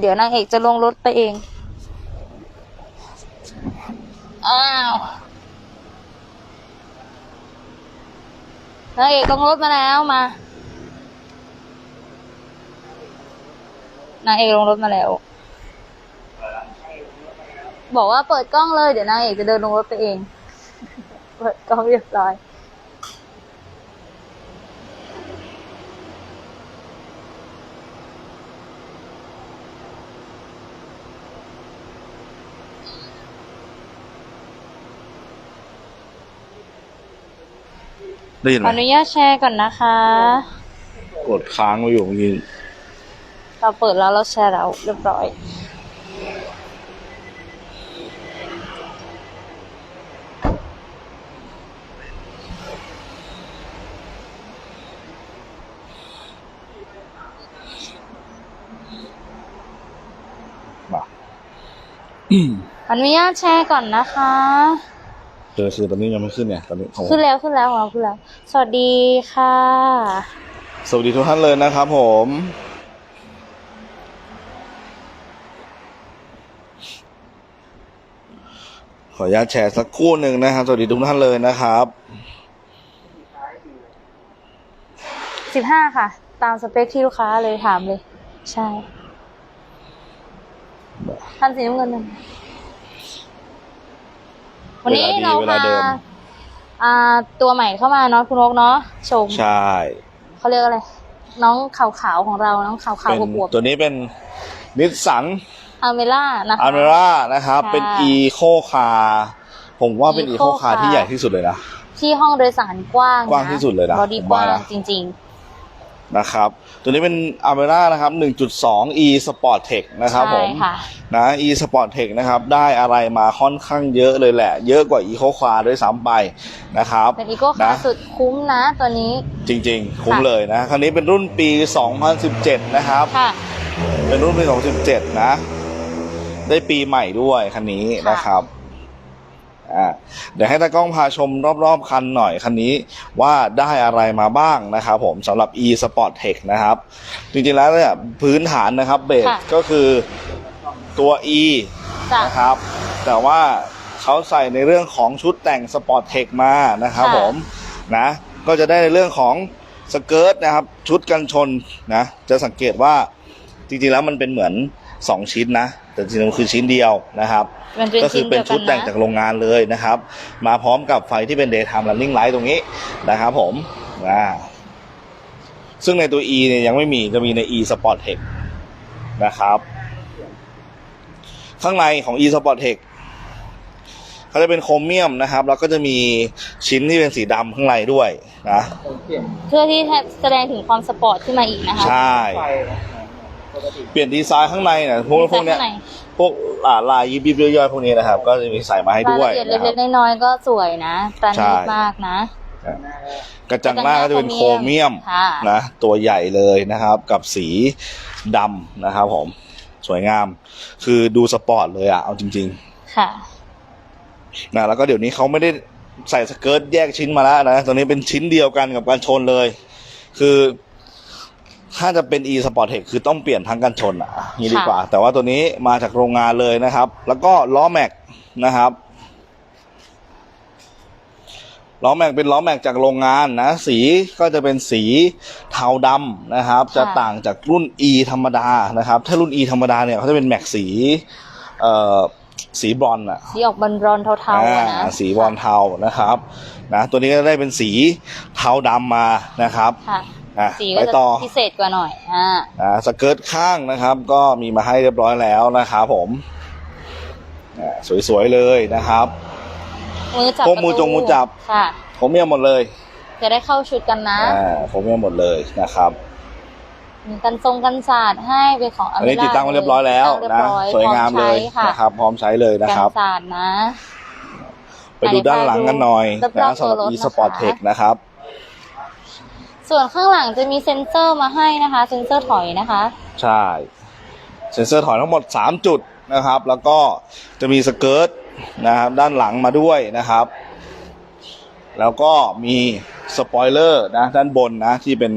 เดี๋ยวนางเอกจะลงรถไปเอง อ้าวนางเอกลงรถมาแล้วมานางเอกลงรถมาแล้ว บอกว่าเปิดกล้องเลยเดี๋ยวนางเอกจะเดินลงรถไปเอง เปิดกล้องเรียบร้อย ได้ยินขไหมออนุญาตแชร์ก่อนนะคะ กดค้างไว้อยู่เมื่อกี้เราเปิดแล้วเราแชร์แล้วเรียบร้อย มาอนุญาตแชร์ก่อนนะคะ เจอคือตอนนี้ยังไม่ขึ้นเนี่ยตอนนี้ของขึ้นแล้วขึ้นแล้วของเราขึ้นแล้ว สวัสดีค่ะ สวัสดีทุกท่านเลยนะครับผม ขออนุญาตแชร์สักครู่หนึ่งนะครับ สวัสดีทุกท่านเลยนะครับสิบห้าค่ะ ตามสเปคที่ลูกค้าเลยถามเลย ใช่ทันสีน้ำเงินหนึ่ง วันนี้เวเราลาดีเวลาพาเดิมอ่าตัวใหม่เข้ามาเนาะคุณโอ๊กเนาะชมใช่เขาเรียกอะไรน้องขาวๆของเราน้องขาวเป็นๆบวบตัวนี้เป็นนิสสันๆอาเมล่านะคะอาร์เมร่านะครับค่ะเป็นอีโคคาผมว่าเป็นอีโค Eco คา Car ที่ใหญ่ที่สุดเลยนะที่ห้องโดยสารกว้างกว้างที่สุดเลยนะบอดี้ผมกว่าว้างนะจริง นะครับ ตัวนี้เป็น a m e r a นะครับ 1.2 e Sport Tech ๆนะครับผใช่มค่ะนะ e Sport Tech นะครับได้อะไรมาค่อนข้างเยอะเลยแหละ เยอะกว่า Eco Car ด้วยซ้ำไปนะครับ เป็นอีโก้คานะร์สุดคุ้มนะตัวนี้ จริงๆ คุ้มค่ะเลยนะ คันนี้เป็นรุ่นปี 2017 นะครับค่ะเป็นรุ่นปี 2017 นะ ได้ปีใหม่ด้วยคันนี้ค่ะนะครับ อ่าเดี๋ยวให้ตากล้องพาชมรอบๆ คันหน่อยคันนี้ว่าได้อะไรมาบ้างนะครับผมสำหรับ e Sport Tech นะครับ จริงๆแล้วเนี่ยพื้นฐานนะครับเบสค่ะ ก็คือตัว e จ้ะ นะครับ แต่ว่าเขาใส่ในเรื่องของชุดแต่ง Sport Tech มานะครับค่ะ ผมนะ ก็จะได้ในเรื่องของสเกิร์ตนะครับ ชุดกันชนนะ จะสังเกตว่าจริงๆแล้วมันเป็นเหมือน 2ชิ้นนะ แต่จริงๆมันคือชิ้นเดียวนะครับ มันเป็นก็คืชิ้อนเป็เดีนยวกัชุดนแต่งนะจากโรงงานเลยนะครับ มาพร้อมกับไฟที่เป็น daytime running light ตรงนี้นะครับผมอ่าซึ่งในตัว e เนี่ยยังไม่มีจะมีใน e sport tech นะครับ ข้างในของ e sport tech เขาจะเป็นโครเมียมนะครับ แล้วก็จะมีชิ้นที่เป็นสีดำข้างในด้วยนะ เพื่อที่จะแสดงถึงความสปอร์ตขึ้นมาอีกนะคะ ใช่ เปลี่ยนดีไซน์ข้างในเนี่ยพวกพวกเนี้ยข้างในพวกอ่าลายยิบยิบย่อยๆพวกนี้นะครับ ก็จะมีใส่มาให้รายด้วยละเอียดนะคเล็รับกๆน้อยๆก็สวยนะปราใช่ณีตมากนะ กระจังหน้าก็จะเป็นโครเมียมค่ะ นะตัวใหญ่เลยนะครับ กับสีดำนะครับผมสวยงาม คือดูสปอร์ตเลยอะเอาจริงค่ะๆนะแล้วก็เดี๋ยวนี้เขาไม่ได้ใส่สเกิร์ตแยกชิ้นมาแล้วนะตัวนี้เป็นชิ้นเดียวกันกับการชนเลย คือ ถ้าจะเป็น e sport tech คือต้องเปลี่ยนทั้งกันชนอะนี่ดีกว่า แต่ว่าตัวนี้มาจากโรงงานเลยนะครับ แล้วก็ล้อแม็กนะครับล้อแม็กเป็นล้อแม็กจากโรงงานนะ สีก็จะเป็นสีเทาดำนะครับ จะต่างจากรุ่น E ธรรมดานะครับ ถ้ารุ่น E ธรรมดาเนี่ยเขาจะเป็นแม็กสีเอ่อสีบรอนซ์อะสีออกบอลรอนๆเทาๆอะนะอ่าสีบรอนซ์เทานะครับนะตัวนี้ก็ได้เป็นสีเทาดำมานะครับค่ะ อะสีไปก็จะต่อ พิเศษกว่าหน่อยอ่าอ่าสเกิร์ตข้างนะครับ ก็มีมาให้เรียบร้อยแล้วนะครับผมอ่าสวยๆเลยนะครับ มือจับพวกมือประตูจงมือจับ ค่ะ ผมเมียหมดเลยจะได้เข้าชุดกันนะ อ่าผมเมียหมดเลยนะครับ มีกันทรงกันศาสตร์ให้เป็นของอันนี้ติดตั้งไว้เรียบร้อยแล้วติดนะตั้งเรียบร้อสวยงามเลยพร้อใช้ค่ะนะครับ พร้อมใช้เลยนะกันครับ ศาสตร์นะ ไปดูด้านหลังกันหน่อยรอบๆนะสำหรับตัวรถ e นะคะ sport tech นะครับ ส่วนข้างหลังจะมีเซ็นเซอร์มาให้นะคะ เซ็นเซอร์ถอยนะคะ ใช่ เซ็นเซอร์ถอยทั้งหมด 3 จุดนะครับ แล้วก็จะมีสเกิร์ตนะครับด้านหลังมาด้วยนะครับ แล้วก็มีสปอยเลอร์นะด้านบนนะที่เป็น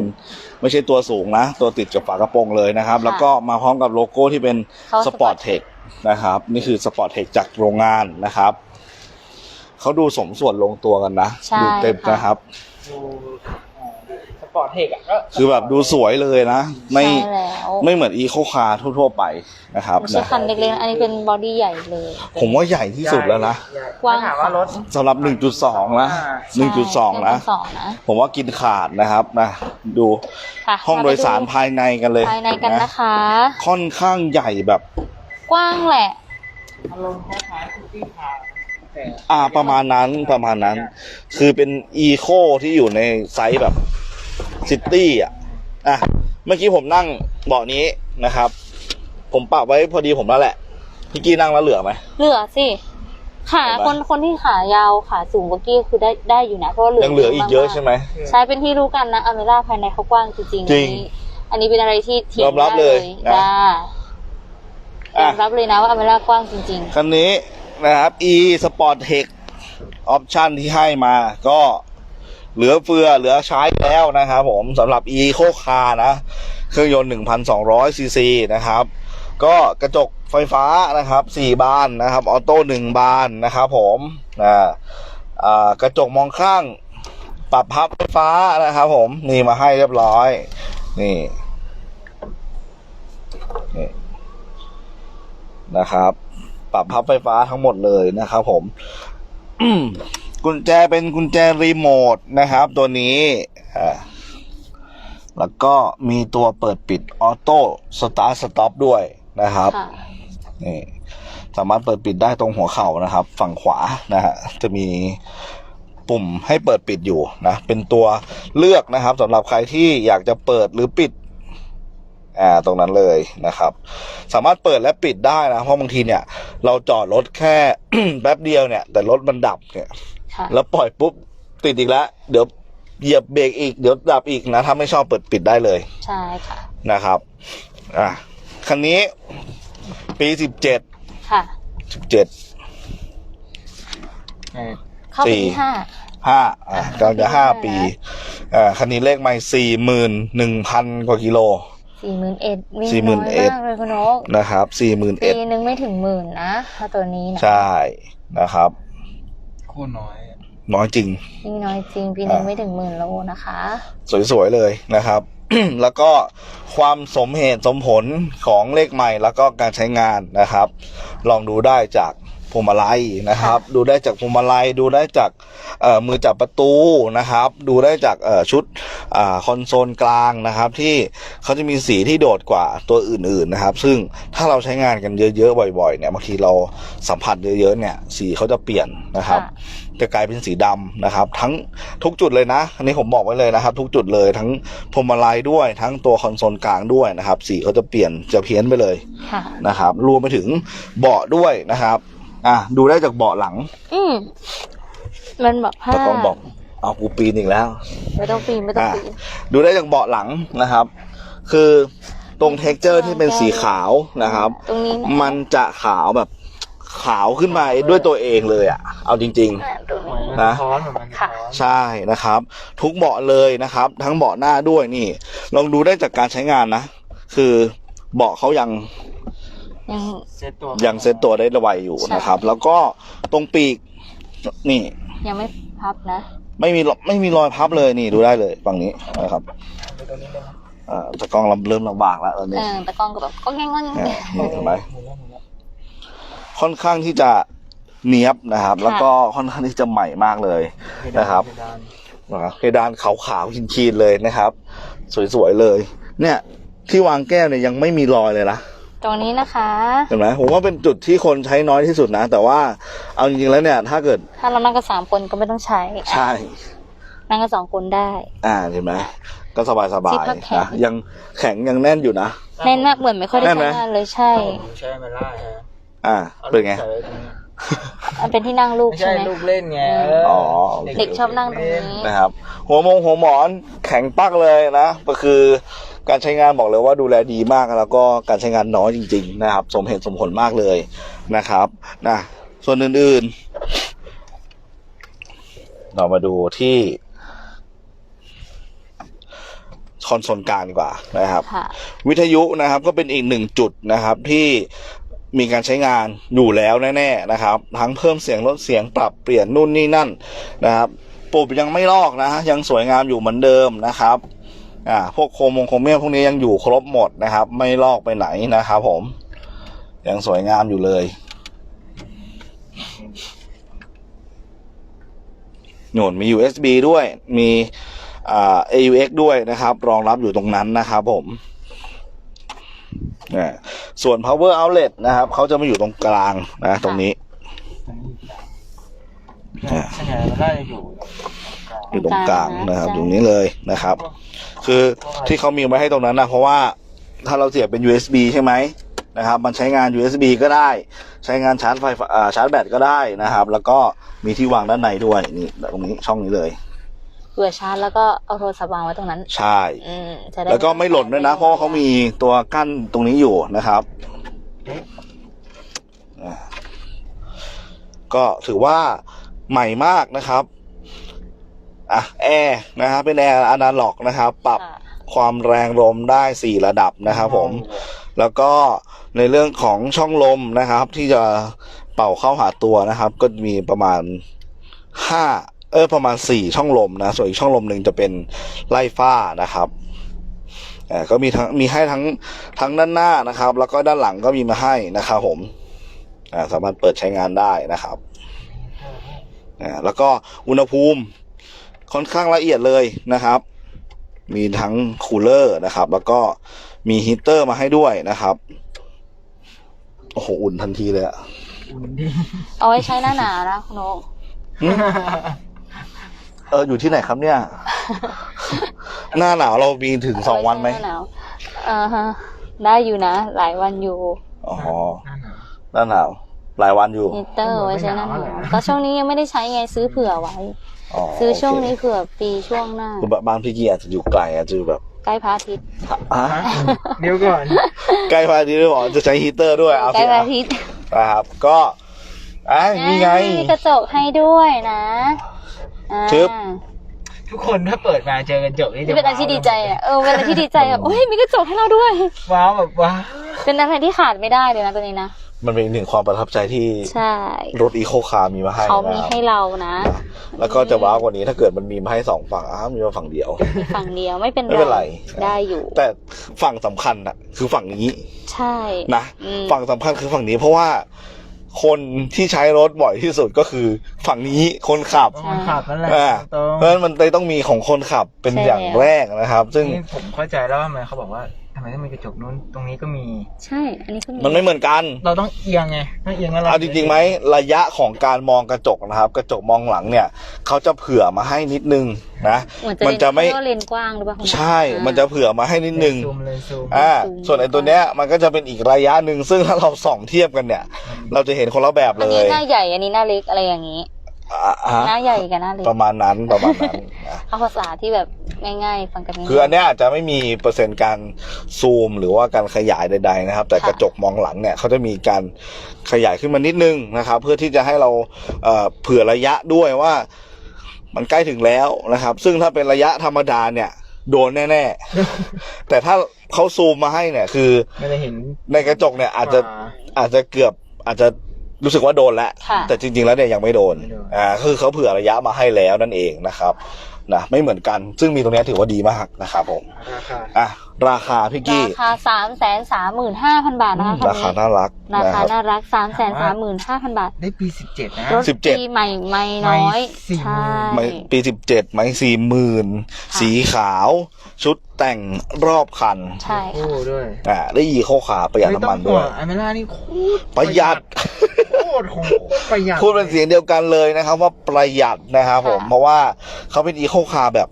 ไม่ใช่ตัวสูงนะ ตัวติดกับฝากระโปรงเลยนะครับค่ะแล้วก็มาพร้อมกับโลโก้ที่เป็นเขาสปอร์ตเทคนะครับ นี่คือสปอร์ตเทคจากโรงงานนะครับเขาดูสมส่วนลงตัวกันนะใช่ดูเต็มค่ะนะครับดูอ่าส ปอร์ตเทคอะก็ คือแบบดูสวยเลยนะ ไม่ใช่แล้วไม่เหมือนอีโคคาร์ทั่ว ๆ ไปนะครับไม่ใช่นะคันเล็กๆนะอันนี้เป็นบอดี้ใหญ่เลย ผมว่าใหญ่ที่สุดแล้วนะใหญ่กว้าง ถ้ถามว่ารถ สำหรับ 1.2 นะ อ่า1.2 นะสองนะผมว่ากินขาดนะครับนะดูค่ะห้องโดยสารภายในกันเลยภายในกันนะคะ ค่อนข้างใหญ่แบบ กว้างแหละ อารมณ์คล้ายๆซิตี้คาร์แต่อ่าประมาณนั้นประมาณนั้น คือเป็นอีโคที่อยู่ในไซส์แบบ ซิตี้อะอะเมื่อกี้ผมนั่งเบาะนี้นะครับ ผมปรับไว้พอดีผมแล้วแหละพี่กี้นั่งแล้วเหลือไหมเหลือสิขาเห็นไหมคนคนที่ขายาวขาสูงกว่ากี้คือได้ได้อยู่นะเพราะว่าเหลือยังเหลืออีกเยอะใช่ไหมใช่เป็นที่รู้กันนะอเมร่าภายในเขากว้างจริงๆจริงอันนี้อันนี้เป็นอะไรที่เถียงยอมรับได้เลยนะจ้าอะยอมรับเลยนะว่าอเมร่ากว้างจริงคันนี้นะครับ e sport tech ออปชันที่ให้มาก็ เหลือเฟือเหลือใช้แล้วนะครับผมสำหรับ e โคคานะ เครื่องยนต์ 1,200 ซีซีนะครับ ก็กระจกไฟฟ้านะครับ 4 บานนะครับ ออโต้ 1 บานนะครับผมอ่าอ่ากระจกมองข้างปรับพับไฟฟ้านะครับผม นี่มาให้เรียบร้อย นี่นี่นะครับ ปรับพับไฟฟ้าทั้งหมดเลยนะครับผม กุญแจเป็นกุญแจรีโมทนะครับ ตัวนี้อ่าแล้วก็มีตัวเปิดปิดออโต้สตาร์ทสต็อปด้วยนะครับๆค่ะนี่สามารถเปิดปิดได้ตรงหัวเข่านะครับ ฝั่งขวานะฮะจะมีปุ่มให้เปิดปิดอยู่นะเป็นตัวเลือกนะครับสำหรับใครที่อยากจะเปิดหรือปิด อ่าตรงนั้นเลยนะครับ สามารถเปิดและปิดได้นะเพราะบางทีเนี่ย เราจอดรถแค่ แป๊บเดียวเนี่ย แต่รถมันดับเนี่ยค่ะแล้วปล่อยปุ๊บติดอีกแล้วเดี๋ยวเหยียบเบรกอีกเดี๋ยวดับอีกนะถ้าไม่ชอบเปิดปิดได้เลยใช่ค่ะนะครับอะคันนี้ ปีสิบเจ็ดค่ะสิบเจ็ดเออเข้าไปสี่ที่ห้าห้าอะกำลังจะห้าห้าปีอ่าคันนี้เลขไม่สี่หมื่นหนึ่งพันกว่ากิโล สี่หมื่นเอ็ดวิ่งสี่หมื่น้นอยเอ็ดมากเลยคุณนกนะครับสี่หมื่นปีเอ็ดนึงไม่ถึงหมื่นนะถ้าตัวนี้นะใช่นะครับโคตรน้อยอะน้อยจริงนี่น้อยจริง ปีนึงอ่าไม่ถึงหมื่นโลนะคะ สวยๆเลยนะครับ แล้วก็ความสมเหตุสมผลของเลขใหม่แล้วก็การใช้งานนะครับ ลองดูได้จาก พวงมาลัยนะครับ ดูได้จากพวงมาลัยดูได้จากเอ่อมือจับประตูนะครับ ดูได้จากเอ่อชุดอ่าคอนโซลกลางนะครับ ที่เขาจะมีสีที่โดดกว่าตัวอื่นๆนะครับ ซึ่งถ้าเราใช้งานกันเยอะๆบ่อยๆเนี่ยบางทีเราสัมผัสเยอะๆเนี่ยสีเขาจะเปลี่ยนนะครับค่ะจะกลายเป็นสีดำนะครับ ทั้งทุกจุดเลยนะ อันนี้ผมบอกไว้เลยนะครับ ทุกจุดเลยทั้งพวงมาลัยด้วย ทั้งตัวคอนโซลกลางด้วยนะครับ สีเขาจะเปลี่ยนจะเพี้ยนไปเลยค่ะนะครับ รวมไปถึงเบาะด้วยนะครับ อะดูได้จากเบาะหลังอืมมันแบบผ้าตะกล้องบอกเอากูปีนอีกแล้ว ไม่ต้องปีนไม่ต้องอะปีนดูได้จากเบาะหลังนะครับ คือตรงเท็กเจอร์ที่เป็นสีขาวนะครับ ตรงนี้นะมันจะขาวแบบขาวขึ้นมาด้วยตัวเองเลยอะ่ะ เอาจริงๆอะตรงเหมืนี้อนมันนะซ้อนเหมือนมันค่ะซ้อนใช่นะครับ ทุกเบาะเลยนะครับ ทั้งเบาะหน้าด้วยนี่ ลองดูได้จากการใช้งานนะ คือเบาะเขายัง ยังเซ็ตตัวยังเซ็ตตัวได้ระไวอยู่นะครับ แล้วก็ตรงปีกนี่ยังไม่พับนะ ไม่มีไม่มีรอยพับเลยนี่ดูได้เลยฝั่งนี้นะครับไปตัวนี้เลยนะอ่าตะกล้องเริ่มลำบากแล้วตอนเอนี้อแต่กล้องก็แบบก็แง่งๆเนี่ยนี่เห็นไหมหมุนแล้วหมุนแล้วค่อนข้างที่จะเนียบนะครับ แล้วก็ค่อนข้างที่จะใหม่มากเลยนะครับเพดานนะครับเพดานขาวๆคีนๆเลยนะครับ สวยๆเลย เนี่ย ที่วางแก้วเนี่ยยังไม่มีรอยเลยนะ ตรงนี้นะคะ เห็นไหมผมว่าเป็นจุดที่คนใช้น้อยที่สุดนะ แต่ว่าเอาจริงๆแล้วเนี่ย ถ้าเกิด ถ้าเรานั่งกันสามคนก็ไม่ต้องใช้ ใช่ นั่งกันสองคนได้ อ่าเห็นไหมก็สบายสบาที่ยพักแข็งนะยังแข็งยังแน่นอยู่นะแน่นมากเหมือนไม่ค่อยได้แน่นไหมใช้งานเลยใช่ผมใช้ไม่ได้ฮะอ่าอาเป็นไงใส่ว้ตรงนี้มันเป็นที่นั่งลูกไม่ใช่ใช่ไหมลูกเล่นไงอ๋อเด็กชอบนั่งตรงนี้นะครับ หัวมงหัวหมอนแข็งปักเลยนะก็คือ การใช้งานบอกเลยว่าดูแลดีมากแล้วก็การใช้งานน้อยจริง ๆ นะครับ สมเหตุสมผลมากเลยนะครับนะส่วนอื่นๆ เรามาดูที่คอนโซลกลางดีกว่านะครับค่ะวิทยุนะครับก็เป็นอีกหนึ่งจุดนะครับที่มีการใช้งานอยู่แล้วแน่ๆนะครับ ทั้งเพิ่มเสียงลดเสียงปรับเปลี่ยนนู่นนี่นั่นนะครับปุ่มยังไม่ลอกนะ ยังสวยงามอยู่เหมือนเดิมนะครับ อ่าพวกโคมงโคมเมียพวกนี้ยังอยู่ครบหมดนะครับ ไม่ลอกไปไหนนะครับผม ยังสวยงามอยู่เลย หนุนมี USB ด้วย มีอ่า AUX ด้วยนะครับ รองรับอยู่ตรงนั้นนะครับผมอ่าส่วน power outlet นะครับ เขาจะมาอยู่ตรงกลางนะ ตรงนี้อันนี้ส่วนใหญ่มันน่าจะอยู่ อยู่ตรงกลางนะครับใช่ตรงนี้เลยนะครับ คือที่เขามีไว้ให้ตรงนั้นนะเพราะว่าถ้าเราเสียบเป็น USB ใช่ไหมนะครับ มันใช้งาน USB ก็ได้ ใช้งานชาร์จไฟฟ้าอ่าชาร์จแบตก็ได้นะครับ แล้วก็มีที่วางด้านในด้วยนี่ตรงนี้ช่องนี้เลยเผื่อชาร์จแล้วก็เอาโทรศัพท์วางไว้ตรงนั้น ใช่อืมจะได้แล้วก็ไม่หล่นด้วยนะ เพราะว่าเขามีตัวกั้นตรงนี้อยู่นะครับอ่าก็ถือว่าใหม่มากนะครับ อะแอร์นะครับเป็นแอร์อนาล็อกนะครับ ปรับค่ะความแรงลมได้สี่ระดับนะครับผม แล้วก็ในเรื่องของช่องลมนะครับ ที่จะเป่าเข้าหาตัวนะครับ ก็มีประมาณห้าเออประมาณสี่ช่องลมนะ ส่วนอีกช่องลมหนึ่งจะเป็นไล่ฟ้านะครับอ่าก็มีทั้งมีให้ทั้งทั้งด้านหน้านะครับ แล้วก็ด้านหลังก็มีมาให้นะครับผมอ่าสามารถเปิดใช้งานได้นะครับอ่าแล้วก็อุณหภูมิ ค่อนข้างละเอียดเลยนะครับ มีทั้งคูลเลอร์นะครับ แล้วก็มีฮีตเตอร์มาให้ด้วยนะครับ โอ้โห อุ่นทันทีเลยอะอุ่นดีเอาไว้ใช้หน้าหนาวนะคุณโอ๊คเอออยู่ที่ไหนครับเนี่ย หน้าหนาวเรามีถึงสองวันไหมเาว้ใช้น้าหนาวอ่าฮะได้อยู่นะ หลายวันอยู่ อ๋อ หน้าหนาวหน้าหนาวหลายวันอยู่ฮีตเตอร์ไว้ใช้หน้าหนาวไม่หนาวเลยนะก็ช่วงนี้ยังไม่ได้ใช้ไงซื้อเผื่อไว้อ๋อ ซื้อช่วงโเคนี้เผื่อปีช่วงหน้าคือบ้านพี่กี้อาจจะอยู่ไกลอาจจะอยู่แบบ ใกล้พระอาทิตย์อะฮะเดี๋ยวก่อน ใกล้พระอาทิตย์ด้วยเหรอจะใช้ฮีตเตอร์ด้วยเอาใกล้สิพระอะอาทิตย์นะครับ ก็อะนี่ไงมีกระจกให้ด้วยนะอ่าชึบทุกคนถ้าเปิดมาเจอกระจกนี่นี่จะเป็นอะไรที่ดีใจอะเออเป็นอะไรที่ดีใจอะโอ้ยมีกระจกให้เราด้วยว้าวแบบว้าวเป็นอะไรที่ขาดไม่ได้เลยนะตัวนี้นะ มันเป็นอีกหนึ่งความประทับใจที่ใช่รถอีโคคาร์มีมาให้เขามีนะครับให้เรานะ แล้วก็จะว้าวกว่านี้ถ้าเกิดมันมีมาให้สองฝั่งอ้าวมีมาฝั่งเดียวมีฝั่งเดียวไม่เป็นไม่เป็นไรได้อยู่ แต่ฝั่งสำคัญน่ะคือฝั่งนี้ ใช่นะอืมฝั่งสำคัญคือฝั่งนี้เพราะว่าคนที่ใช้รถบ่อยที่สุดก็คือฝั่งนี้คนขับมันขับนั่นแหละอ่าตรงเพราะฉะนั้นมันเลยต้องมีของคนขับเป็นอย่างแรกนะครับ ซึ่งนี่ผมเข้าใจแล้วว่าทำไมเขาบอกว่าทำ ไมต้องมีกระจกนู้นตรงนี้ก็มี ใช่ อันนี้ก็มีมันไม่เหมือนกัน เราต้องเอียงไงต้องเอียงแล้วเราเอาจริงๆไหมระยะของการมองกระจกนะครับ กระจกมองหลังเนี่ยเขาจะเผื่อมาให้นิดนึงนะ เหมือนจะมันจะไม่เรียกว่าเลนกว้างหรือเปล่าใช่มันจะเผื่อมาให้นิดนึง ซูมเลยซูมอ่าซูมส่วนไอ้ตัวเนี้ยมันก็จะเป็นอีกระยะหนึ่งซึ่งถ้าเราส่องเทียบกันเนี่ย เราจะเห็นคนละแบบอันเลนี้ย หน้าใหญ่ อันนี้หน้าเล็กอะไรอย่างนี้อะฮะ หน้าใหญ่กับหน้าเล็กประมาณนั้นประมาณนั้นนะเอาภาษาที่แบบง่ายๆ ฟังกันง่ายๆคืออันเนี้ยอาจจะไม่มีเปอร์เซ็นต์การซูมหรือว่าการขยายใด ๆ นะครับ แต่ค่ะกระจกมองหลังเนี่ยเขาจะมีการขยายขึ้นมานิดนึงนะครับ เพื่อที่จะให้เราเอ่อเผื่อระยะด้วยว่ามันใกล้ถึงแล้วนะครับ ซึ่งถ้าเป็นระยะธรรมดาเนี่ยโดนแน่ๆ แต่ถ้าเขาซูมมาให้เนี่ย คือไม่ได้เห็นในกระจกเนี่ยอาจจะอ่าอาจจะเกือบอาจจะ รู้สึกว่าโดนแล้วค่ะ แต่จริง ๆ แล้วเนี่ยยังไม่โดนไม่โดน อ่าคือเขาเผื่อระยะมาให้แล้วนั่นเองนะครับนะไม่เหมือนกันซึ่งมีตรงเนี้ยถือว่าดีมากนะครับผมราคา อะราคาพี่กี้ ราคาสามแสนสามหมื่นห้าพันบาทนะคะคันราคานี้น่ารักรานะคาครับน่ารักสามแสนสามหมื่นห้าพันบาท ได้ปีสิบเจ็ดนะรถสิบเจ็ดปีใหม่ไม่น้อยไม่สี่ใช่ไม่ปีสิบเจ็ดไม้สี่หมื่นค่ะสีขาว ชุดแต่งรอบคัน ใช่โอ้ค่ะด้วยอ่าได้ยีเข้าขาประหยัดน้ำมันด้วยอเมร่านี่โคตรประหยัดโคตรของโคตรประหยัดพูดเป็นเสียงเดียวกันเลยนะครับว่าประหยัดนะครับผมเพราะว่าเขาเป็นอีโคคาร์แบบ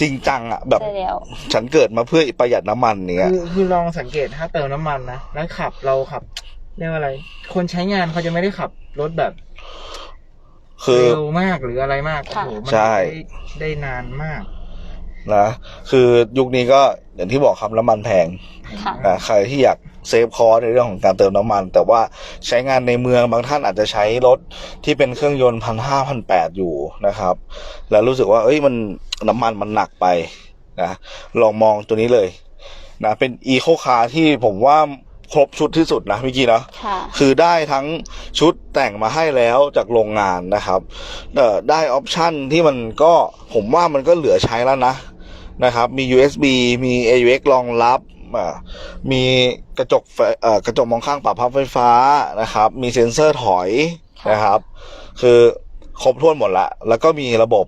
จริงจังอะแบบ ใช่แล้ว ฉันเกิดมาเพื่อประหยัดน้ำมันเนี้ยคือคือลองสังเกตถ้าเติมน้ำมันนะแล้วขับเราขับเรียกว่าอะไร คนใช้งานเขาจะไม่ได้ขับรถแบบคือ เร็วมากหรืออะไรมากโอ้โหมันใช่ ได้ได้นานมาก นะคือยุคนี้ก็อย่างที่บอกครับน้ำมันแพงค่ะนะใครที่อยากเซฟคอร์สในเรื่องของการเติมน้ำมัน แต่ว่าใช้งานในเมืองบางท่านอาจจะใช้รถที่เป็นเครื่องยนต์พันห้าพันแปดอยู่นะครับ แล้วรู้สึกว่า เอ้ยมันน้ำมันมันหนักไปนะลองมองตัวนี้เลยนะเป็นอีโคคาร์ที่ผมว่าครบชุดที่สุดนะเมื่อกี้เนาะค่ะคือได้ทั้งชุดแต่งมาให้แล้วจากโรงงานนะครับเอ่อได้ออปชันที่มันก็ผมว่ามันก็เหลือใช้แล้วนะ นะครับ มี USB มี AUX รองรับอ่ามีกระจกเอ่อกระจกมองข้างปรับพับไฟฟ้านะครับ มีเซ็นเซอร์ถอยนะครับ คือครบถ้วนหมดละ แล้วก็มีระบบ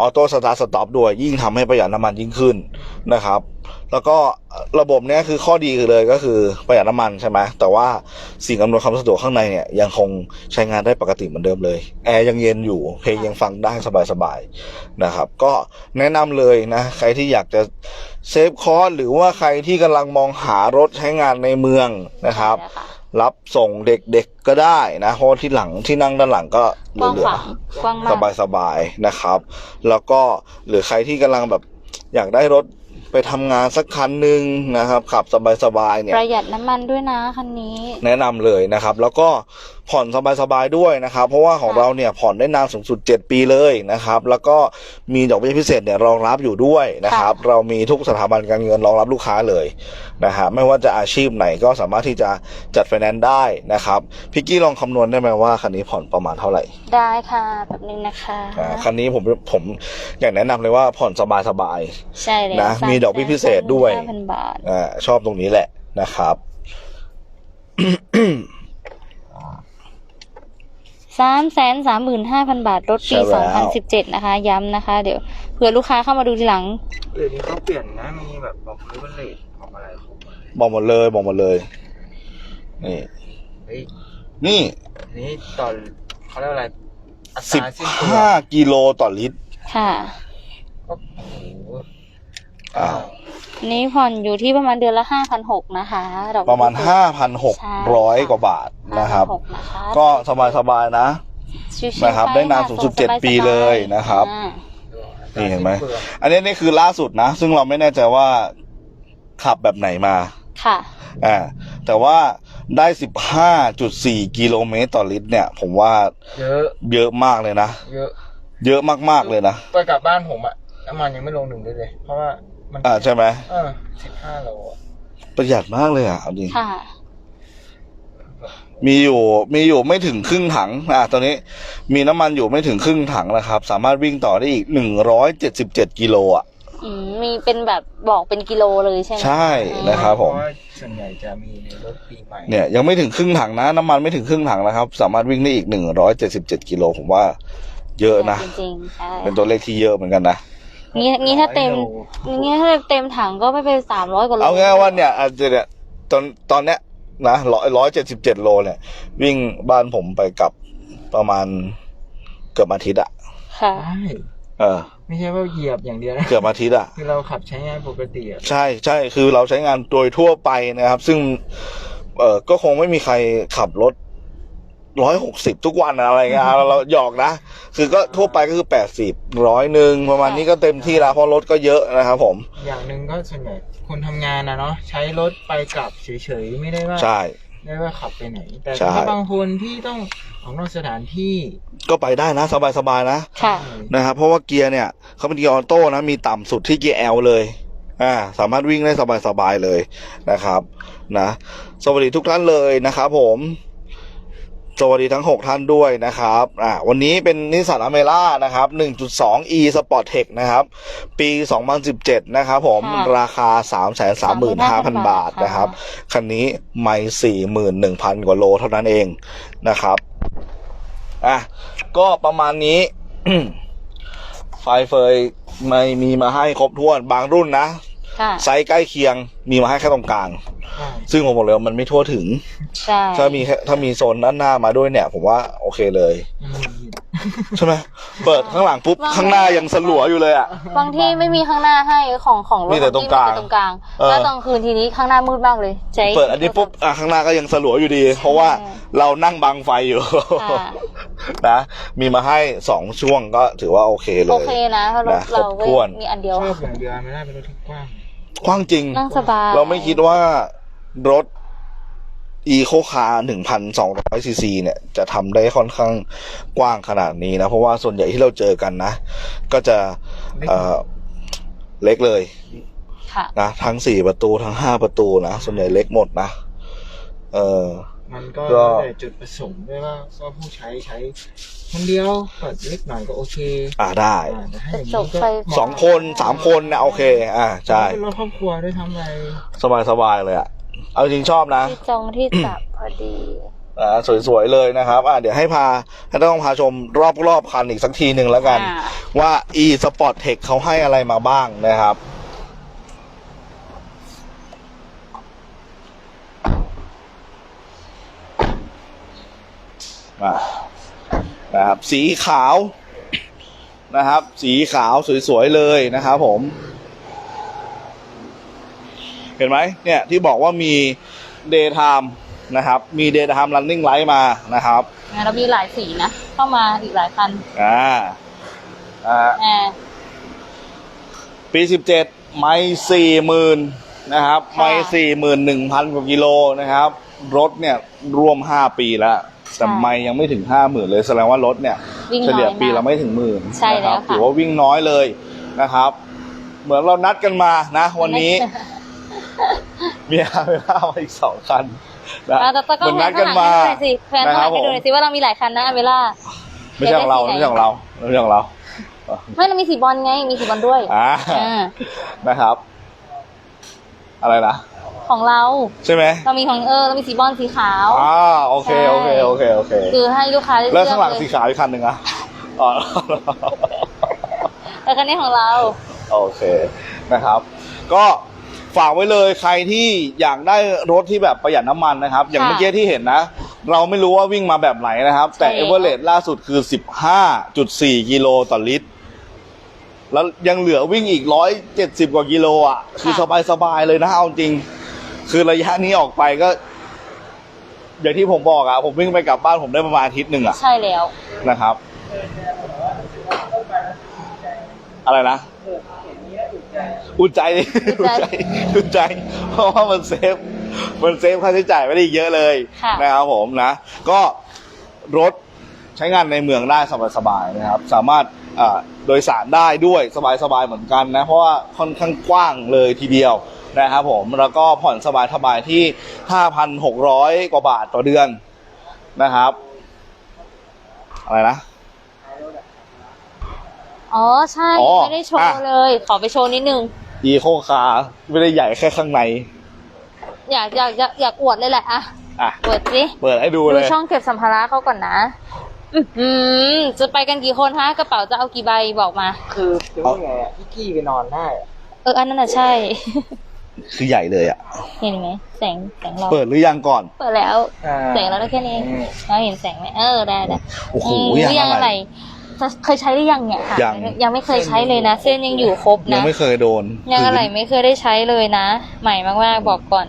ออโต้สตาร์ทสต็อปด้วยยิ่งทำให้ประหยัดน้ำมันยิ่งขึ้นนะครับ แล้วก็ระบบเนี้ยคือข้อดีเลยก็คือประหยัดน้ำมันใช่ไหมแต่ว่าสิ่งอำนวยความสะดวกข้างในเนี่ยยังคงใช้งานได้ปกติเหมือนเดิมเลย แอร์ยังเย็นอยู่ เพลงยังฟังได้สบายๆนะครับ ก็แนะนำเลยนะ ใครที่อยากจะเซฟคอสหรือว่าใครที่กำลังมองหารถใช้งานในเมืองนะครับ รับส่งเด็กๆก็ได้นะเพราะว่าที่หลังที่นั่งด้านหลังก็เหกว้างลืขอวางกว้างๆมากสบายๆนะครับ แล้วก็หรือใครที่กำลังแบบอยากได้รถไปทำงานสักคันหนึ่งนะครับ ขับสบายๆเนี่ย ประหยัดน้ำมันด้วยนะคันนี้ แนะนำเลยนะครับ แล้วก็ผ่อนสบายๆด้วยนะครับ เพราะว่าของค่ะเราเนี่ยผ่อนได้นานสูงสุด 7 ปีเลยนะครับ แล้วก็มีดอกเบี้ยพิเศษเนี่ยรองรับอยู่ด้วยนะครับ เรามีทุกสถาบันการเงินรองรับลูกค้าเลยนะฮะไม่ว่าจะอาชีพไหนก็สามารถที่จะจัดไฟแนนซ์ได้นะครับพิกกี้ลองคำนวณได้ไหมว่าคันนี้ผ่อนประมาณเท่าไหร่ ได้ค่ะแบบนึงนะคะอ่าคันนี้ผมผมอยากแนะนำเลยว่าผ่อนสบายใช่เลยนะมีดอกเบี้ยพิเศษด้วยห้าพันบาทๆอ่าชอบตรงนี้แหละนะครับ สามแสนสามหมื่นห้าพันบาทรถปีใช่สองแล้พันว สิบเจ็ดนะคะ ย้ำนะคะ เดี๋ยวเผื่อลูกค้าเข้ามาดูทีหลัง เดี๋ยวนี้เขาเปลี่ยนนะมีแบบบอกเลเวลเลทบอกอะไรของมันบอกหมดเลยบอกหมดเลย นี่ เฮ้ยนี่อันนี้ตอนเขาเรียกว่าอะไรอัตสิบราสิ้นเปลือห้างกิโลต่อลิตรค่ะ ก็โอ้โห อ้าวอันนี้ผ่อนอยู่ที่ประมาณเดือนละห้าพันหกนะคะดอกประมาณเบี้ยห้าพันหกใช่ร้อยค่ะกว่าบาทนะครับ5,600นะคะก็สบายสบายๆนะชิวๆนะครับปได้นานสูงสุดค่ะเจ็ดสบาๆปีเลยนะครับอ่านี่เห็นไหมอัตราสิ้ปลืองอันนี้นี่คือล่าสุดนะ ซึ่งเราไม่แน่ใจว่าขับแบบไหนมา ค่ะอ่าแต่ว่าได้สิบห้าจุดสี่กิโลเมตรต่อลิตรเนี่ย ผมว่า เยอะ เยอะมากเลยนะ เยอะ เยอะมากๆเลยนะ ไปกลับบ้านผมอะน้ำมันยังไม่ลงหนึ่งเลยเลย เพราะว่า มันอ่าใช่ไหมเออสิบห้าโลอะประหยัดมากเลยอะเอาจริงค่ะ มีอยู่มีอยู่ไม่ถึงครึ่งถังอ่าตอนนี้ มีน้ำมันอยู่ไม่ถึงครึ่งถังนะครับ สามารถวิ่งต่อได้อีกหนึ่งร้อยเจ็ดสิบเจ็ดกิโลอะ อืมมีเป็นแบบบอกเป็นกิโลเลยใช่ไหมใช่นะครับ ผม เพาะว่าส่วนใหญ่จะมีในรถปีใหม่เนี่ยยังไม่ถึงครึ่งถังนะ น้ำมันไม่ถึงครึ่งถังนะครับ สามารถวิ่งได้อีกหนึ่งร้อยเจ็ดสิบเจ็ดกิโลผมว่า เยอะนะ จริงๆใช่ เป็นตัวเลขที่เยอะเหมือนกันนะ งี้งี้ถ้าเต็มร้อยโลงี้ถ้าเต็มถังก็ไม่เป็นสามร้อยกว่าโลเอาง่ายๆว่าเนี่ยอาจจะเนี่ยตอนตอนเนี้ยนะร้อยร้อยเจ็ดสิบเจ็ดโลเนี่ย วิ่งบ้านผมไปกลับประมาณเกือบอาทิตย์อะค่ะ ใช่เออ ไม่ใช่ว่าเหยียบอย่างเดียวนะเกือบอาทิตย์อะคือเราขับใช้งานปกติอะใช่ใช่คือเราใช้งานโดยทั่วไปนะครับ ซึ่ง เออก็คงไม่มีใครขับรถ ร้อยหกสิบทุกวันอะไรเงี้ยเราเราหยอกนะ คือก็ทั่วไปก็คือแปดสิบร้อยหนึ่งประมาณนี้ก็เต็มที่แล้วเพราะรถก็เยอะนะครับผม อย่างหนึ่งก็ส่วนใหญ่คนทำงานนะเนาะใช้รถไปกลับเฉยๆไม่ได้ว่าใช่ไม่ได้ว่าขับไปไหน แต่ใช่ ถ้าบางคนที่ต้องออกนอกสถานที่ก็ไปได้นะสบายๆนะ ค่ะ นะครับเพราะว่าเกียร์เนี่ยเขาเป็นเกียร์ออโต้นะมีต่ำสุดที่เกียร์ L เลยอ่าสามารถวิ่งได้สบายๆเลยนะครับนะสวัสดีทุกท่านเลยนะครับผม สวัสดีทั้ง 6 ท่านด้วยนะครับอ่าวันนี้เป็นนิสสันอเมร่านะครับ 1.2 e Sport Tech นะครับ ปี 2017 นะครับผมค่ะราคา 335,000 บาทนะครับ คันนี้ไม่41,000 กว่าโลเท่านั้นเองนะครับ อะ ก็ประมาณนี้ ไฟเฟยไม่มีมาให้ครบถ้วนบางรุ่นนะ ค่ะ ไซส์ใกล้เคียงมีมาให้แค่ตรงกลางใช่ซึ่งผมบอกเลยว่ามันไม่ทั่วถึง ใช่ ถ้ามีแค่ถ้ามีโซนด้านหน้ามาด้วยเนี่ย ผมว่าโอเคเลยยังไม่มีใช่ไหมเปิดข้างหลังปุ๊บข้างหน้ายังสลัวอยู่เลยอะ บางที่ไม่มีข้างหน้าให้ของของรถมีแต่ตรงกลางมีแต่ตรงกลาง เออ แล้วตอนคืนทีนี้ข้างหน้ามืดมากเลยใจเปิดอันนี้ปุ๊บอะข้างหน้าก็ยังสลัวอยู่ดี เพราะว่าเรานั่งบังไฟอยู่ ค่ะ นะมีมาให้สองช่วงก็ถือว่าโอเคเลโอย เคนะเพราะรถนะเราครบก็ถ้วน มีอันเดียว ชอบอย่างเดียวไม่ได้เป็นรถที่กว้าง กว้างจริง นั่งสบายเราไม่คิดว่ารถ e c o car 1,200ซีซีเนี่ย จะทำได้ค่อนข้างกว้างขนาดนี้นะ เพราะว่าส่วนใหญ่ที่เราเจอกันนะ ก็จะเอ่อเล็กเลยค่ะนะทั้งสี่ประตูทั้งห้าประตูนะ ส่วนใหญ่เล็กหมดนะ เออ มันก็ก็ แล้วแต่จุดประสงค์ด้วยว่าว่าผู้ใช้ใช้ คนเดียวเปิดเล็กหน่อยก็โอเคอ่าได้อ่าแต่ถ้าอย่างจนี้บก็ไฟเหมาะสองคนสามคนนะโอเค อ่าใช่เป็นรถครอบครัวด้วยทำอะไรสบายสบายเลยอะเอาจริงชอบนะ ที่จงที่จับพอดี อ่าสวยๆเลยนะครับอ่าเดี๋ยวให้พาให้ต้องพาชมรอบๆคันอีกสักทีหนึ่งแล้วกัน อ่า ว่า e sport tech เขาให้อะไรมาบ้างนะครับ อ่า นะครับ สีขาวนะครับ สีขาวสวยๆเลยนะครับผม เห็นไหมเนี่ยที่บอกว่ามี daytime นะครับ มี daytime running light มานะครับอ่าเรามีหลายสีนะ เข้ามาอีกหลายคันอ่าอ่าแอร์ปีสิบเจ็ดไม่สี่หมื่นนะครับค่ะไม่สี่หมื่นหนึ่งพันกว่ากิโลนะครับ รถเนี่ยรวมห้าปีแล้ว แต่ใช่ไม่ยังไม่ถึงห้าหมื่นเลยแสดงว่ารถเนี่ยวิ่งเฉลี่ยน้อยปีมาก ละไม่ถึงหมื่นใช่แล้วนรับค่ะ ถือว่าวิ่งน้อยเลยนะครับ เหมือนเรานัดกันมานะ วันนี้มีอาเวลามาอีกสองคันนะอ่าแต่แต่ก็เหมือนแพนันดข้ากังนหลังมาให้ดูหน่อยสิแพนนะข้างคหลัรับงให้ดูหน่อยสิว่าเรามีหลายคันนะเวลาไม่ใช่ของเราอยากได้ไม่ใช่ของเราไม่ใช่ของเราไม่เรามีสีบอลไงมีสีบอลด้วยอ่า อ่านะครับ อะไรนะ ของเรา ใช่ไหมเรามีของเออเรามีสีบอลสีขาวอ่าโอเคโอเคโอเคโอเคคือให้ลูกค้าได้แล้วเลือกข้างหลังเลสียขาวอีกคันหนึ่งอะอ๋อแต่คันนี้ของเรา โอเคนะครับ ก็ฝากไว้เลยใครที่อยากได้รถที่แบบประหยัดน้ำมันนะครับ อย่างค่ะเมื่อกี้ที่เห็นนะ เราไม่รู้ว่าวิ่งมาแบบไหนนะครับ แต่ใช่เอเวอเรสต์ล่าสุดคือ 15.4 กิโลต่อลิตร แล้วยังเหลือวิ่งอีก 170 กว่ากิโลอะ คือสบายๆเลยนะเอาจริง คือระยะนี้ออกไปก็ อย่างที่ผมบอกอะผมวิ่งไปกลับบ้านผมได้ประมาณอาทิตย์หนึ่งอะใช่แล้วนะครับ อะไรนะอุ่นใจดิอุ่อุ่นนใจใจอุ่นใจ เพราะว่ามันเซฟ มันเซฟค่าใช้จ่ายไม่ได้เยอะเลยค่ะนะครับผมนะ ก็รถใช้งานในเมืองได้สบายๆนะครับ สามารถอ่าโดยสารได้ด้วยสบายๆเหมือนกันนะ เพราะว่าค่อนข้างกว้างเลยทีเดียว นะครับผมแล้วก็ผ่อนสบายๆที่ 5,600 กว่าบาทต่อเดือนนะครับ อะไรนะ อ๋อ ใช่ อ๋อไม่ได้โชอะว์เลย ขอไปโชว์นิดนึง อีโคคาร์ไม่ได้ใหญ่แค่ข้างใน อยากอยากอยากอยากอวดเลยแหละอะอะ อวดสิ เปิดให้ดูดูเลยช่องเก็บสัมภาระเขาก่อนนะอืมจะไปกันกี่คนฮะ กระเป๋าจะเอากี่ใบบอกมา คือจะว่าไงอะพี่กี้ไปนอนได้อะเอออันนั้นน่ะใช่ คือใหญ่เลยอะ เห็นไหมแสงแสงเราเปิดหรือยังก่อน เปิดแล้ว อ่าแสงเราได้แค่นี้เองเราเห็นแสงไหมเออได้ได้โอ้โหอืมยังยังอะอะไรไร เคยใช้หรือยังเนี่ยค่ะยัง ยังไม่เคยใช้เลยนะ เส้นยังอยู่ครบยังนะ ไม่เคยโดนยังอะไรไม่เคยได้ใช้เลยนะ ใหม่มากๆบอกก่อน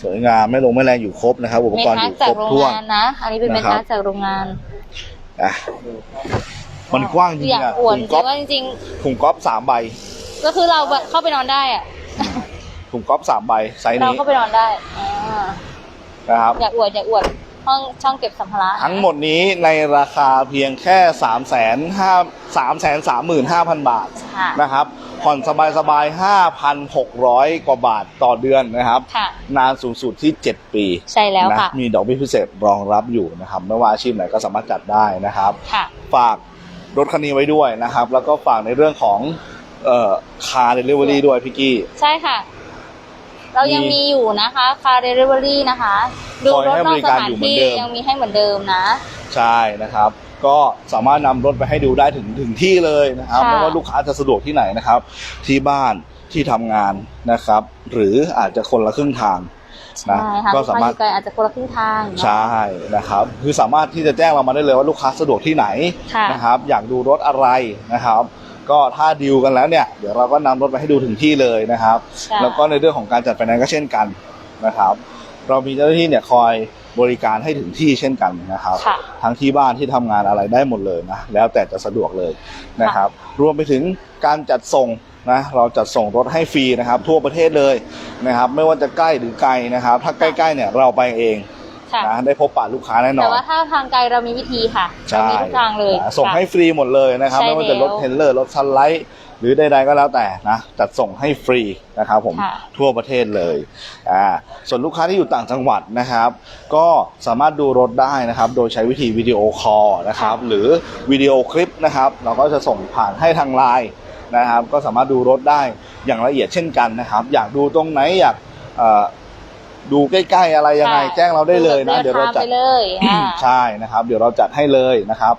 สวยงามไม่ลงไม่แรงอยู่ครบนะครับ อุปเมกรณ์อทัสยู่จาครกบโรงถ้วน งานนะ อันนี้เป็นเมนะครับ ทัสจากโรงงานอะมันกว้างจริองยากๆอะอวดถุจงริก๊องปๆว่าจริงถุงก๊อปสามใบ ๆก็คือเราแบบเข้าไปนอนได้อะ ถุงก๊อปสามใบไซส์เรานี้เข้าไปนอนได้อ่านะครับ อยากอวดอยากอวดห้องช่องเก็บสัมภาระทั้งหมดนี้ในราคาเพียงแค่สามแสนห้าสามแสนสามหมื่นห้าพันบาทค่ะนะครับ ผ่อนสบายๆห้าพันหกร้อยกว่าบาทต่อเดือนนะครับ ค่ะ นานสูงสุดที่ 7 ปีใช่แล้วนะค่ะ มีดอกเบี้ยพิเศษรองรับอยู่นะครับ ไม่ว่าอาชีพไหนก็สามารถจัดได้นะครับ ค่ะ ฝากรถคันนี้ไว้ด้วยนะครับ แล้วก็ฝากในเรื่องของเอ่อคาร์เดลิเวอรี่ด้วยพี่กี้ ใช่ค่ะ เรายังมีมีอยู่นะคะคาร์เดลิเวอรี่นะคะ ดูคอยรถให้นบอกริสการถานอยู่เหมือนที่เดิมยังมีให้เหมือนเดิมนะ ใช่นะครับ ก็สามารถนำรถไปให้ดูได้ถึงถึงที่เลยนะครับค่ะไม่ว่าลูกค้าจะสะดวกที่ไหนนะครับ ที่บ้านที่ทำงานนะครับ หรืออาจจะคนละครึ่งทางนะใช่ค่ะก็ลูกสาค้าอมารถยู่ไกลอาจจะคนละครึ่งทางเนอะใช่นะครับ คือสามารถที่จะแจ้งเรามาได้เลยว่าลูกค้าสะดวกที่ไหนค่ะนะครับ อยากดูรถอะไรนะครับ ก็ถ้าดีลกันแล้วเนี่ยเดี๋ยวเราก็นำรถไปให้ดูถึงที่เลยนะครับ ใช่ แล้วก็ในเรื่องของการจัดไฟแนนซ์ก็เช่นกันนะครับ เรามีเจ้าหน้าที่เนี่ยคอยบริการให้ถึงที่เช่นกันนะครับ ค่ะ ทั้งที่บ้านที่ทำงานอะไรได้หมดเลยนะแล้วแต่จะสะดวกเลยนะครับ รวมไปถึงการจัดส่งนะเราจัดส่งรถให้ฟรีนะครับ ทั่วประเทศเลยนะครับ ไม่ว่าจะใกล้หรือไกลนะครับ ถ้าใกล้ๆเนี่ยเราไปเอง ค่ะ นะได้พบปะลูกค้าแน่นแต่อนว่าถ้าทางไกลเรามีวิธีค่ะเราใช่มีทุกทางเลยนะส่งค่ะ ให้ฟรีหมดเลยนะครับ ใช่ไม่ว่าจะรถแล้วเทรลเลอร์รถสไลด์หรือใดๆก็แล้วแต่นะจัดส่งให้ฟรีนะครับผมค่ะ ทั่วประเทศเลยอ่าส่วนลูกค้าที่อยู่ต่างจังหวัดนะครับ ก็สามารถดูรถได้นะครับ โดยใช้วิธีวิดีโอคอลนะครับ หรือวิดีโอคลิปนะครับ เราก็จะส่งผ่านให้ทางไลน์ นะครับก็สามารถดูรถได้อย่างละเอียดเช่นกันนะครับ อยากดูตรงไหนอยากเอ่อ ดูใกล้ๆอะไรยังไงค่ะแจ้งเราได้เลยนะดูเดี๋ยวเราแบบจัดไปเลยอ่าใช่นะครับ เดี๋ยวเราจัดให้เลยนะครับ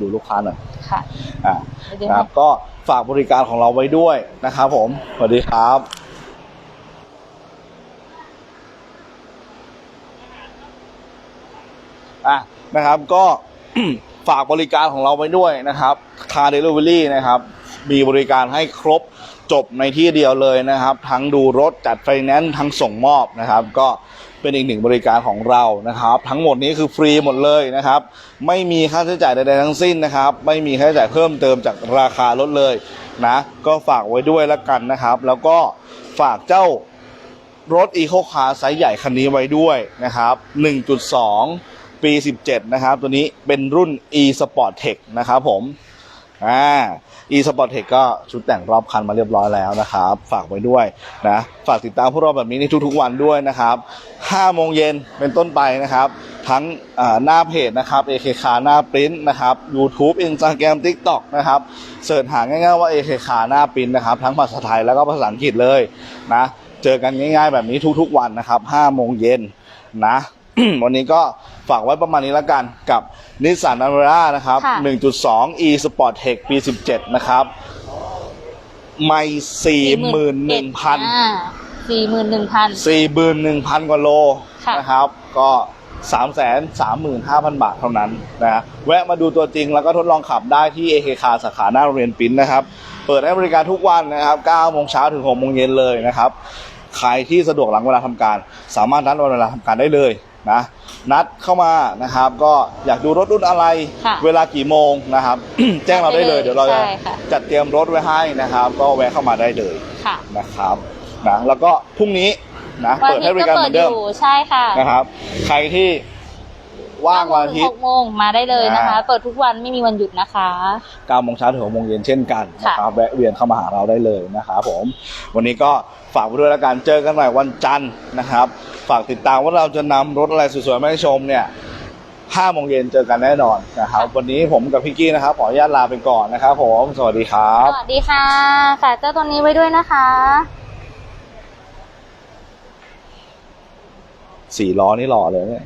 ดูลูกค้าหน่อยค่ะอ่าเดี๋ยวนะครับก็ฝากบริการของเราไว้ด้วยนะครับผมสวัสดีครับอะนะครับก็ฝากบริการของเราไว้ด้วยนะครับคาร์เดลิเวอรี่นะครับ มีบริการให้ครบ จบในที่เดียวเลยนะครับ ทั้งดูรถจัดไฟแนนซ์ทั้งส่งมอบนะครับ ก็เป็นอีกหนึ่งบริการของเรานะครับ ทั้งหมดนี้คือฟรีหมดเลยนะครับ ไม่มีค่าใช้จ่ายใดๆทั้งสิ้นนะครับ ไม่มีค่าใช้จ่ายเพิ่มเติมจากราคารถเลยนะ ก็ฝากไว้ด้วยล้วกันนะครับ แล้วก็ฝากเจ้ารถ Eco Car ไซส์ใหญ่คันนี้ไว้ด้วยนะครับ 1.2 ปี 17 นะครับ ตัวนี้เป็นรุ่น e Sport Tech นะครับผม อ่า e Sport Tech ก็ชุดแต่งรอบคันมาเรียบร้อยแล้วนะครับ ฝากไว้ด้วยนะ ฝากติดตามพวกเราแบบนี้ในทุกๆวันด้วยนะครับ5โมงเย็นเป็นต้นไปนะครับ ทั้งหน้าเพจนะครับ AK Car หน้าปริ้นนะครับ YouTube Instagram TikTok นะครับ เสิร์ชหาง่ายๆว่า AK Car หน้าปริ้นนะครับ ทั้งภาษาไทยแล้วก็ภาษาอังกฤษเลยนะ เจอกันง่ายๆแบบนี้ทุกๆวันนะครับ5โมงเย็นนะ วันนี้ก็ฝากไว้ประมาณนี้แล้วกันกับนิสสัน a น r a นะครับ ค่ะ 1.2 e Sport Tech ปี 17 นะครับไม่สี่หมื่นหนึ่งพันสี่หมื่นหนึ่งพันสี่หมื่นหนึ่งพันกว่าโลค่ะ นะครับ ก็สามแสนสามหมื่นห้าพันบาทเท่านั้นนะฮะแวะมาดูตัวจริงแล้วก็ทดลองขับได้ที่ AK Car สาขาหน้าโรงเรียนปิ้นนะครับ เปิดให้บริการทุกวันนะครับ9โมงเช้าถึง6โมงเย็นเลยนะครับ ใครที่สะดวกหลังเวลาทำการ สามารถนัดวันเวลาทำการได้เลย นะนัดเข้ามานะครับ ก็อยากดูรถรุ่นอะไร ค่ะเวลากี่โมงนะครับ แจ้งเราได้เลย เดี๋ยวเราจะใช่ค่ะ จัดเตรียมรถไว้ให้นะครับ ก็แวะเข้ามาได้เลยค่ะนะครับนะแล้วก็พรุ่งนี้นะวันเปิดอาทิให้ตบย์ริก็การเหเปิมืดอนอเดิมยู่ใช่ค่ะนะครับ ใครที่ว่างวันอาทิตหย์กโมงมาได้เลยนะคะ อ่า เปิดทุกวันไม่มีวันหยุดนะคะ 9โมงเช้าถึง6โมงเย็นเช่นกันนะครับแวะเวียนเข้ามาหาเราได้เลยนะครับผม วันนี้ก็ ฝากไว้ด้วยแล้วกันเจอกันใหม่วันจันทร์นะครับ ฝากติดตามว่าเราจะนำรถอะไรสวยๆมาให้ชมเนี่ย5โมงเย็นเจอกันแน่นอนนะครับ วันนี้ผมกับพี่กี้นะครับ ขออนุญาตลาไปก่อนนะครับผมสวัสดีครับ สวัสดีค่ะฝากเจ้าตัวนี้ไว้ด้วยนะคะสี่ล้อนี่หล่อเลยเนี่ย